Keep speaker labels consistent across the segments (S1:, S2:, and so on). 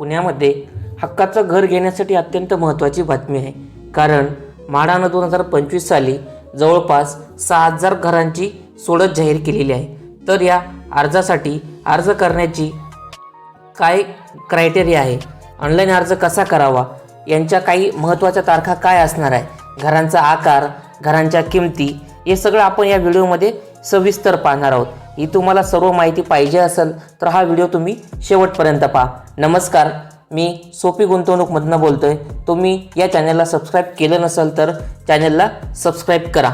S1: पुण्यामध्ये हक्काचं घर घेण्यासाठी अत्यंत महत्त्वाची बातमी आहे. कारण म्हाडानं दोन हजार पंचवीस साली जवळपास सहा हजार घरांची सोडत जाहीर केलेली आहे. तर या अर्जासाठी अर्ज करण्याची काय क्रायटेरिया आहे? ऑनलाईन अर्ज कसा करावा? यांच्या काही महत्त्वाच्या तारखा काय असणार आहे? घरांचा आकार घरांच्या किमती हे सगळं आपण या व्हिडिओमध्ये सविस्तर पाहणार आहोत. ही तुम्हाला सर्व माहिती पाहिजे असेल तर हा व्हिडिओ तुम्ही शेवटपर्यंत पहा. नमस्कार मी सोपी गुंतवणूकमधनं बोलतो आहे तुम्ही या चॅनलला सबस्क्राईब केलं नसेल तर चॅनलला सबस्क्राईब करा.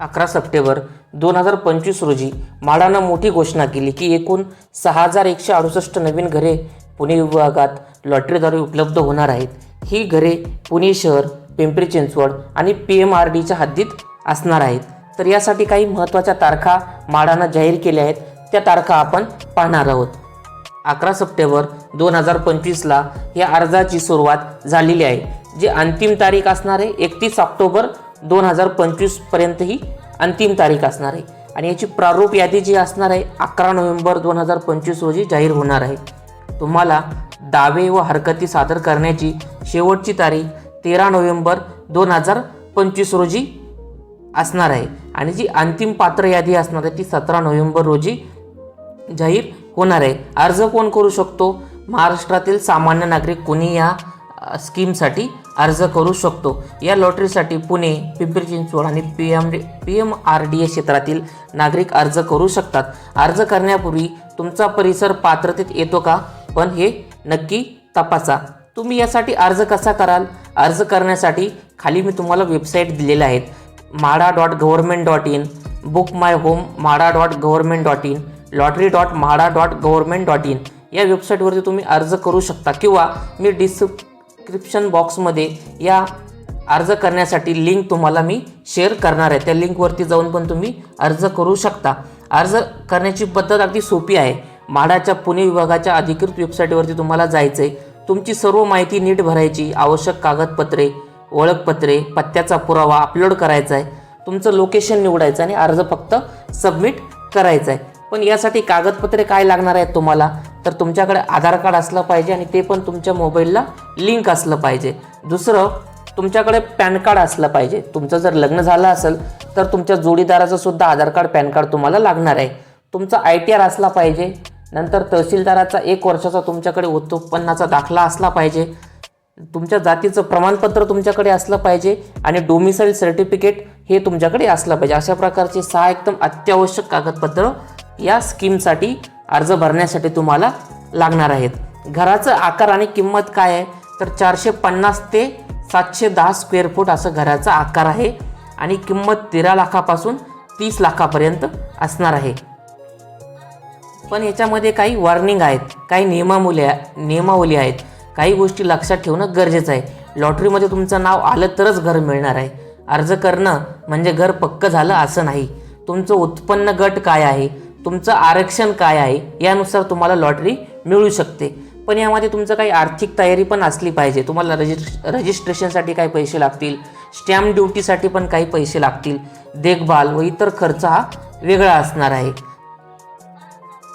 S1: अकरा सप्टेंबर दोन हजार पंचवीस रोजी म्हाडानं मोठी घोषणा केली की एकूण सहा हजार एकशे अडुसष्ट नवीन घरे पुणे विभागात लॉटरीद्वारे उपलब्ध होणार आहेत. ही घरे पुणे शहर पिंपरी चिंचवड आणि पी एम आर डीच्या हद्दीत असणार आहेत. तर यासाठी काही महत्त्वाच्या तारखा माडानं जाहीर केल्या आहेत. त्या तारखा आपण पाहणार आहोत. अकरा सप्टेंबर दोन हजार पंचवीसला या अर्जाची सुरुवात झालेली आहे. जी अंतिम तारीख असणार आहे एकतीस ऑक्टोबर दोन हजार पंचवीसपर्यंत ही अंतिम तारीख असणार आहे. आणि याची प्रारूप यादी जी असणार आहे अकरा नोव्हेंबर दोन हजार पंचवीस रोजी जाहीर होणार आहे. तुम्हाला दावे व हरकती सादर करण्याची शेवटची तारीख तेरा नोव्हेंबर दोन हजार पंचवीस रोजी असणार आहे. आणि जी अंतिम पात्र यादी असणार आहे ती सतरा नोव्हेंबर रोजी जाहीर होणार आहे. अर्ज कोण करू शकतो? महाराष्ट्रातील सामान्य नागरिक कोणी या स्कीमसाठी अर्ज करू शकतो? या लॉटरीसाठी पुणे पिंपरी चिंचवड आणि P M D P M R D A क्षेत्रातील नागरिक अर्ज करू शकतात. अर्ज करण्यापूर्वी तुमचा परिसर पात्रतेत येतो का? पण हे नक्की तपासा. तुम्ही यासाठी अर्ज कसा कराल? अर्ज करण्यासाठी खाली मी तुम्हाला वेबसाईट दिलेल्या आहेत MHADA dot government dot in book my home MHADA dot government dot in lottery dot MHADA dot government dot in. या वेबसाईटवरती तुम्ही अर्ज करू शकता किंवा मी डिस्क्रिप्शन बॉक्समध्ये या अर्ज करण्यासाठी लिंक तुम्हाला मी शेअर करणार आहे. त्या लिंकवरती जाऊन पण तुम्ही अर्ज करू शकता. अर्ज करण्याची पद्धत अगदी सोपी आहे. म्हाडाच्या पुणे विभागाच्या अधिकृत वेबसाईटवरती तुम्हाला जायचं आहे तुमची सर्व माहिती नीट भरायची आवश्यक कागदपत्रे ओळखपत्रे पत्त्याचा पुरावा अपलोड करायचा आहे तुमचं लोकेशन निवडायचं आणि अर्ज फक्त सबमिट करायचा आहे पण यासाठी कागदपत्रे काय लागणार आहेत तुम्हाला? तर तुमच्याकडे आधार कार्ड असलं पाहिजे आणि ते पण तुमच्या मोबाईलला लिंक असलं पाहिजे. दुसरं तुमच्याकडे पॅन कार्ड असलं पाहिजे. तुमचं जर लग्न झालं असेल तर तुमच्या जोडीदाराचं सुद्धा आधार कार्ड पॅन कार्ड तुम्हाला लागणार आहे. तुमचा आय टी आर असला पाहिजे. नंतर तहसीलदाराचा एक वर्षाचा तुमच्याकडे उत्पन्नाचा दाखला असला पाहिजे. तुमच्या जातीचं प्रमाणपत्र तुमच्याकडे असलं पाहिजे आणि डोमिसाईल सर्टिफिकेट हे तुमच्याकडे असलं पाहिजे. अशा प्रकारचे सहा एकदम अत्यावश्यक कागदपत्र या स्कीमसाठी अर्ज भरण्यासाठी तुम्हाला लागणार आहेत. घराचं आकार आणि किंमत काय आहे? तर चारशे पन्नास ते सातशे दहा स्क्वेअर फूट असं घराचा आकार आहे आणि किंमत तेरा लाखापासून तीस लाखापर्यंत असणार आहे. पण याच्यामध्ये काही वॉर्निंग आहेत काही नियमावली नियमावली आहेत. काही गोष्टी लक्षात ठेवणं गरजेचं आहे. लॉटरीमध्ये तुमचं नाव आलं तरच घर मिळणार आहे. अर्ज करणं म्हणजे घर पक्क झालं असं नाही. तुमचं उत्पन्न गट काय आहे? तुमचं आरक्षण काय आहे? यानुसार तुम्हाला लॉटरी मिळू शकते. पण यामध्ये तुमचं काही आर्थिक तयारी पण असली पाहिजे. तुम्हाला रजिस् रजिस्ट्रेशनसाठी काही पैसे लागतील. स्टॅम्प ड्युटीसाठी पण काही पैसे लागतील. देखभाल व इतर खर्च हा वेगळा असणार आहे.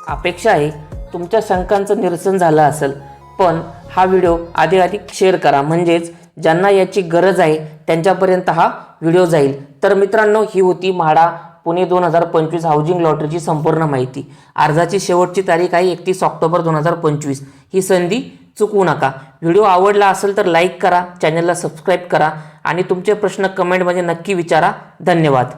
S1: अपेक्षा आहे तुमच्या शंकांचं निरसन झालं असेल. पण हा व्हिडिओ अधिकाधिक शेअर करा. म्हणजेच ज्यांना याची गरज आहे त्यांच्यापर्यंत हा व्हिडिओ जाईल. तर मित्रांनो ही होती म्हाडा पुणे दोन हजार पंचवीस हाऊसिंग लॉटरीची संपूर्ण माहिती. अर्जाची शेवटची तारीख आहे एकतीस ऑक्टोबर दोन हजार पंचवीस. ही संधी चुकवू नका. व्हिडिओ आवडला असेल तर लाईक करा चॅनलला सबस्क्राईब करा आणि तुमचे प्रश्न कमेंटमध्ये नक्की विचारा. धन्यवाद.